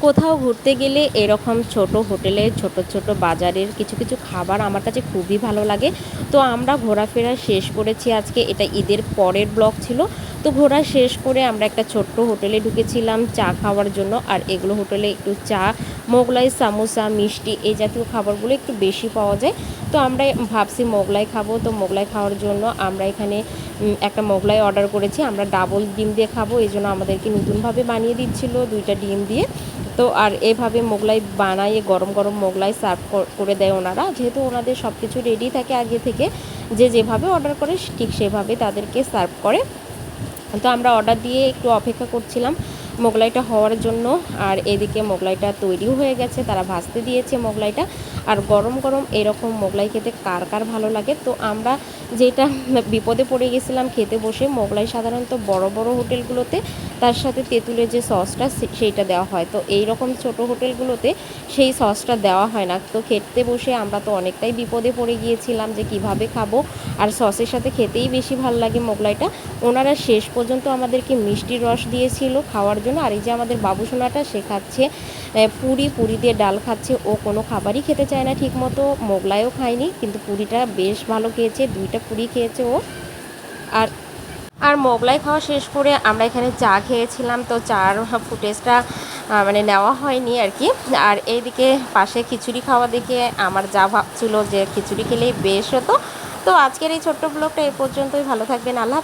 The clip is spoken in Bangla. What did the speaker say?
কোথাও ঘুরতে গেলে এরকম ছোট হোটেলে, ছোট ছোট বাজারের কিছু কিছু খাবার আমার কাছে খুবই ভালো লাগে। তো আমরা ঘোরাফেরা শেষ করেছি আজকে। এটা ঈদের পরের ব্লগ ছিল। তো ঘোরা শেষ করে আমরা একটা ছোট্ট হোটেলে ঢুকেছিলাম, চা খাওয়ার জন্য। আর এগুলো হোটেলে একটু চা, মোগলাই, সামোসা, মিষ্টি এই জাতীয় খাবারগুলো একটু বেশি পাওয়া যায়। তো আমরা ভাবছি মোগলাই খাব। তো মোগলাই খাওয়ার জন্য আমরা এখানে একটা মোগলাই অর্ডার করেছি। আমরা ডাবল ডিম দিয়ে খাব। এই জন্য আমাদেরকে নতুনভাবে বানিয়ে দিচ্ছিল দুইটা ডিম দিয়ে। তো আর এভাবে মোগলাই বানাইয়ে গরম গরম মোগলাই সার্ভ করে দেয় ওনারা। যেহেতু ওনাদের সব কিছু রেডি থাকে আগে থেকে, যে যেভাবে অর্ডার করে, ঠিক সেভাবে তাদেরকে সার্ভ করে। তো আমরা অর্ডার দিয়ে একটু অপেক্ষা করছিলাম মোগলাইটা হওয়ার জন্য। আর এদিকে মোগলাইটা তৈরিও হয়ে গেছে, তারা ভাজতে দিয়েছে মোগলাইটা। আর গরম গরম এরকম মোগলাই খেতে কার কার ভালো লাগে? তো আমরা যেটা বিপদে পড়ে গেছিলাম খেতে বসে, মোগলাই সাধারণত বড় বড় হোটেলগুলোতে তার সাথে তেঁতুলের যে সসটা সেইটা দেওয়া হয়। তো এই রকম ছোট হোটেলগুলোতে সেই সসটা দেওয়া হয় না। তো খেতে বসে আমরা তো অনেকটাই বিপদে পড়ে গিয়েছিলাম যে কীভাবে খাব। আর সসের সাথে খেতেই বেশি ভালো লাগে মোগলাইটা। ওনারা শেষ পর্যন্ত আমাদেরকে মিষ্টির রস দিয়েছিল খাওয়ার জন্য। আর এই যে আমাদের বাবুসোনাটা সে খাচ্ছে পুরি। পুরি দিয়ে ডাল খাচ্ছে। ও কোনো খাবারই খেতে চায় না ঠিক মতো মোগলাইও খায়নি, কিন্তু পুরিটা বেশ ভালো খেয়েছে। দুইটা পুরি খেয়েছে ও। আর আর মোগলাই খাওয়া শেষ করে আমরা এখানে চা খেয়েছিলাম, তো চার ফুটেজটা মানে নেওয়া হয়নি আর কি। আর এইদিকে পাশে খিচুড়ি খাওয়া দেখে আমার যা ভাবছিল যে খিচুড়ি খেলেই বেশ হতো। তো আজকের এই ছোট্ট ব্লগটা এ পর্যন্তই। ভালো থাকবেন, আল্লাহ